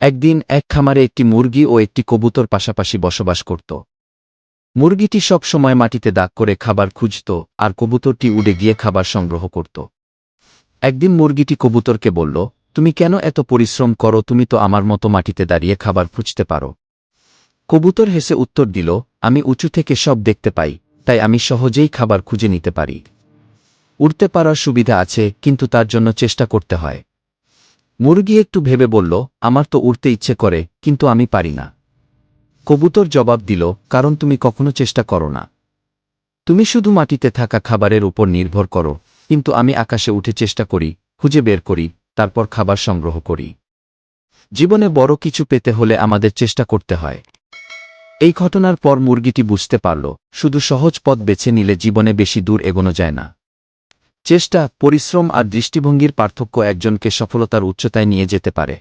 একদিন এক খামারে একটি মুরগি ও একটি কবুতর পাশাপাশি বসবাস করত। মুরগিটি সব সময় মাটিতে দাগ করে খাবার খুঁজত আর কবুতরটি উড়ে গিয়ে খাবার সংগ্রহ করত। একদিন মুরগিটি কবুতরকে বলল, তুমি কেন এত পরিশ্রম করো? তুমি তো আমার মতো মাটিতে দাঁড়িয়ে খাবার খুঁজতে পারো। কবুতর হেসে উত্তর দিল, আমি উঁচু থেকে সব দেখতে পাই, তাই আমি সহজেই খাবার খুঁজে নিতে পারি। উড়তে পারার সুবিধা আছে, কিন্তু তার জন্য চেষ্টা করতে হয়। মুরগি একটু ভেবে বলল, আমার তো উড়তে ইচ্ছে করে, কিন্তু আমি পারি না। কবুতর জবাব দিল, কারণ তুমি কখনো চেষ্টা করো না। তুমি শুধু মাটিতে থাকা খাবারের উপর নির্ভর করো, কিন্তু আমি আকাশে উঠে চেষ্টা করি, খুঁজে বের করি, তারপর খাবার সংগ্রহ করি। জীবনে বড় কিছু পেতে হলে আমাদের চেষ্টা করতে হয়। এই ঘটনার পর মুরগিটি বুঝতে পারল, শুধু সহজ পথ বেছে নিলে জীবনে বেশি দূর এগোনো যায় না। চেষ্টা পরিশ্রম আর দৃষ্টিভঙ্গির পার্থক্য একজনকে সফলতার উচ্চতায় নিয়ে যেতে পারে।